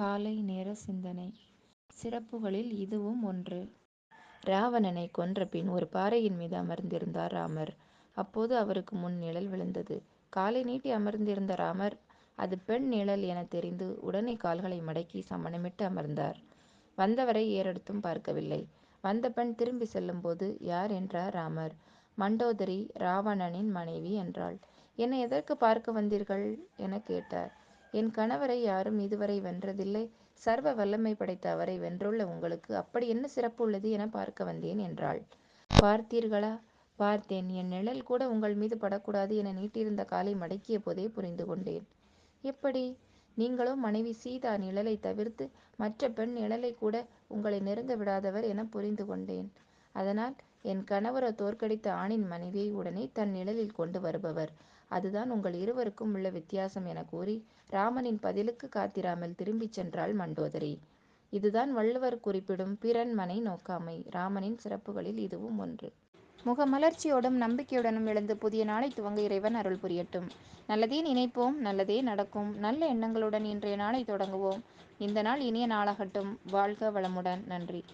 காலை நேர சிந்தனை சிறப்புகளில் இதுவும் ஒன்று. ராவணனை கொன்றபின் ஒரு பாறையின் மீது அமர்ந்திருந்தார் ராமர். அப்போது அவருக்கு முன் நிழல் விழுந்தது. காலை நீட்டி அமர்ந்திருந்த ராமர் அது பெண் நிழல் என தெரிந்து உடனே கால்களை மடக்கி சமணமிட்டு அமர்ந்தார். வந்தவரை ஏறெடுத்தும் பார்க்கவில்லை. வந்த பெண் திரும்பி செல்லும்போது யார் என்றார் ராமர். மண்டோதரி ராவணனின் மனைவி என்றாள். என்னை எதற்கு பார்க்க வந்தீர்கள்? எனக் கேட்டார். என் கணவரை யாரும் இதுவரை வென்றதில்லை. சர்வ வல்லமை படைத்த அவரை வென்றுள்ள உங்களுக்கு அப்படி என்ன சிறப்பு உள்ளது என பார்க்க வந்தேன் என்றாள். பார்த்தீர்களா? பார்த்தேன். என் நிழல் கூட உங்கள் மீது படக்கூடாது என நீட்டியிருந்த காலை மடக்கிய போதே புரிந்து கொண்டேன். எப்படி? நீங்களோ மனைவி சீதா நிழலை தவிர்த்து மற்ற பெண் நிழலை கூட உங்களை நெருங்க விடாதவர் என புரிந்து கொண்டேன். அதனால் என் கணவரோ தோற்கடித்த ஆணின் மனைவியை உடனே தன் நிழலில் கொண்டு வருபவர். அதுதான் உங்கள் இருவருக்கும் உள்ள வித்தியாசம் என கூறி ராமனின் பதிலுக்கு காத்திராமல் திரும்பிச் சென்றாள் மண்டோதரி. இதுதான் வள்ளுவர் குறிப்பிடும் பிறன்மனை நோக்காமை. ராமனின் சிறப்புகளில் இதுவும் ஒன்று. முகமலர்ச்சியோடும் நம்பிக்கையுடனும் எழுந்து புதிய நாளை துவங்க இறைவன் அருள் புரியட்டும். நல்லதே நினைப்போம் நல்லதே நடக்கும். நல்ல எண்ணங்களுடன் இன்றைய நாளை தொடங்குவோம். இந்த நாள் இனிய நாளாகட்டும். வாழ்க வளமுடன். நன்றி.